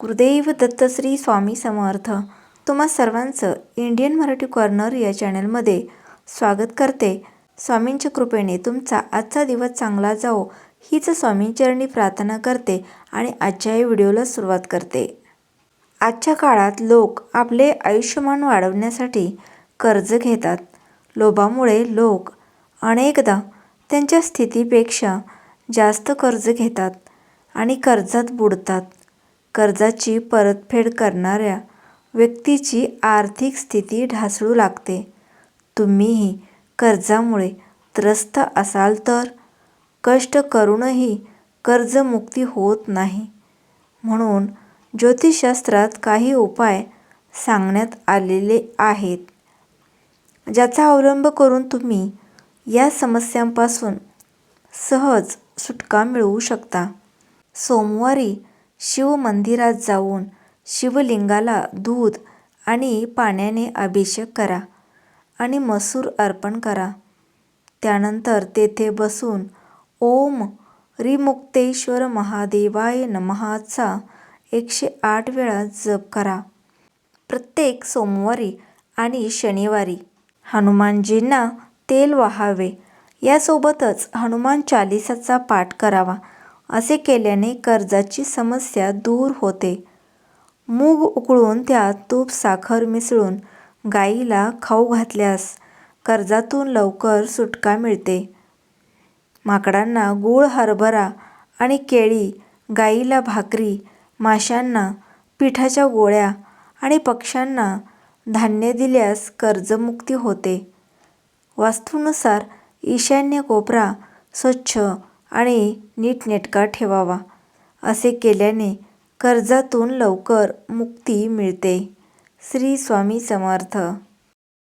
गुरुदेव दत्तश्री स्वामी समर्थ. तुम्हा सर्वांचं Indian Marathi corner या चॅनलमध्ये स्वागत करते. स्वामींच्या कृपेने तुमचा आजचा दिवस चांगला जाओ हीच स्वामींचरणी प्रार्थना करते आणि आजच्या या व्हिडिओला सुरुवात करते. आजच्या काळात लोक आपले आयुष्यमान वाढवण्यासाठी कर्ज घेतात. लोभामुळे लोक अनेकदा त्यांच्या स्थितीपेक्षा जास्त कर्ज घेतात आणि कर्जात बुडतात. कर्जाची परतफेड करणाऱ्या व्यक्तीची आर्थिक स्थिती ढासळू लागते. तुम्हीही कर्जामुळे त्रस्त असाल तर कष्ट करूनही कर्जमुक्ती होत नाही. म्हणून ज्योतिषशास्त्रात काही उपाय सांगण्यात आलेले आहेत. ज्याचा अवलंब करून तुम्ही या समस्यांपासून सहज सुटका मिळवू शकता. सोमवारी शिवमंदिरात जाऊन शिवलिंगाला दूध आणि पाण्याने अभिषेक करा आणि मसूर अर्पण करा. त्यानंतर तेथे बसून ओम रिमुक्तेश्वर महादेवाय नमहाचा एकशे आठ वेळा जप करा. प्रत्येक सोमवारी आणि शनिवारी हनुमानजींना तेल वाहावे. यासोबतच हनुमान चालिसाचा पाठ करावा. असे केल्याने कर्जाची समस्या दूर होते. मूग उकळून त्यात तूप साखर मिसळून गाईला खाऊ घातल्यास कर्जातून लवकर सुटका मिळते. माकडांना गूळ हरभरा आणि केळी गाईला भाकरी माशांना पिठाच्या गोळ्या आणि पक्ष्यांना धान्य दिल्यास कर्जमुक्ती होते. वास्तूनुसार ईशान्य कोपरा स्वच्छ आणि नीटनेटका ठेवावा. असे केल्याने कर्जातून लवकर मुक्ती मिळते. श्री स्वामी समर्थ.